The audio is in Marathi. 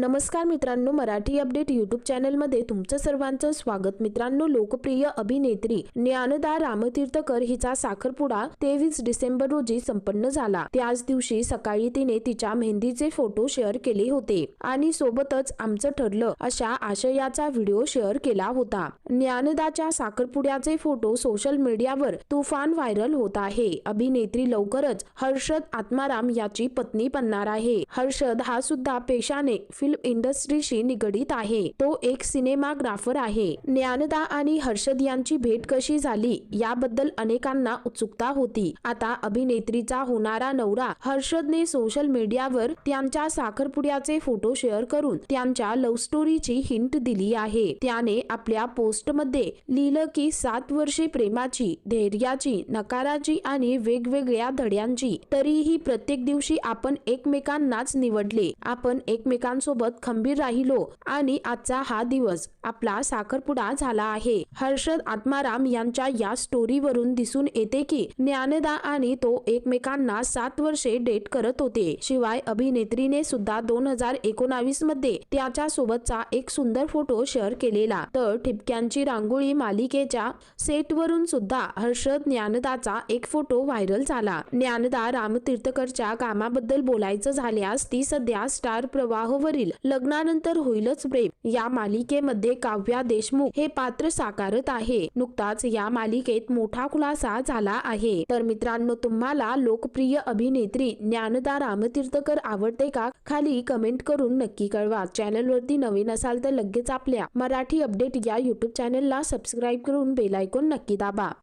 नमस्कार मित्रांनो मराठी अपडेट युट्यूब चॅनलमध्ये तुमचं सर्वांचं स्वागत. मित्रांनो लोकप्रिय अभिनेत्री ज्ञानदा रामतीर्थकर हिचा साखरपुडा तेवीस डिसेंबर रोजी संपन्न झाला. त्याच दिवशी सकाळी तिने तिच्या मेहंदीचे फोटो शेअर केले होते आणि सोबतच आमचं ठरलं अशा आशयाचा व्हिडिओ शेअर केला होता. ज्ञानदाच्या साखरपुड्याचे फोटो सोशल मीडियावर तुफान व्हायरल होत आहे. अभिनेत्री लवकरच हर्षद आत्माराम याची पत्नी बनणार आहे. हर्षद हा सुद्धा पेशाने फिल्म इंडस्ट्रीशी निगडीत आहे. तो एक सिनेमाग्राफर आहे. ज्ञानदा आणि हर्षद यांची भेट कशी झाली याबद्दल अनेकांना उत्सुकता होती. आता अभिनेत्रीचा होणारा नवरा हर्षदने सोशल मीडियावर त्यांच्या साखरपुड्याचे फोटो शेअर करून त्यांच्या लव्ह स्टोरीची हिंट दिली आहे. त्याने आपल्या पोस्टमध्ये लिहिलं की सात वर्षे प्रेमाची धैर्याची नकाराची आणि वेगवेगळ्या धड्यांची. तरीही प्रत्येक दिवशी आपण एकमेकांनाच निवडले. आपण एकमेकांसोबत खंबीर राहिलो. आणि आजचा हा दिवस आपला साखरपुडा झाला आहे. हर्षद आत्माराम यांच्या या स्टोरीवरून दिसून येते की ज्ञानदा आणि तो एकमेकांना सात वर्षे डेट करत होते. शिवाय अभिनेत्रीने सुद्धा दोन हजार एकोणावीसमध्ये त्याच्या सोबतचा एक सुंदर फोटो शेअर केलेला. तर ठिपक्यांची रांगोळी मालिकेच्या सेटवरून सुद्धा हर्षद ज्ञानदाचा एक फोटो व्हायरल झाला. ज्ञानदा रामतीर्थकरच्या कामाबद्दल बोलायचं झाल्यास ती सध्या स्टार प्रवाहवरील लग्नानंतर होईलच प्रेम. या मालिकेमध्ये काव्या देशमुख हे पात्र साकारत आहे. नुकताच या मालिकेत मोठा खुलासा झाला आहे. तर मित्रांनो तुम्हाला लोकप्रिय अभिनेत्री ज्ञानदा रामतीर्थकर आवडते का? खाली कमेंट करून नक्की कळवा. चॅनलवरती नवीन असाल तर लगेच आपल्या मराठी अपडेट या युट्यूब चॅनलला सबस्क्राईब करून बेल नक्की दाबा.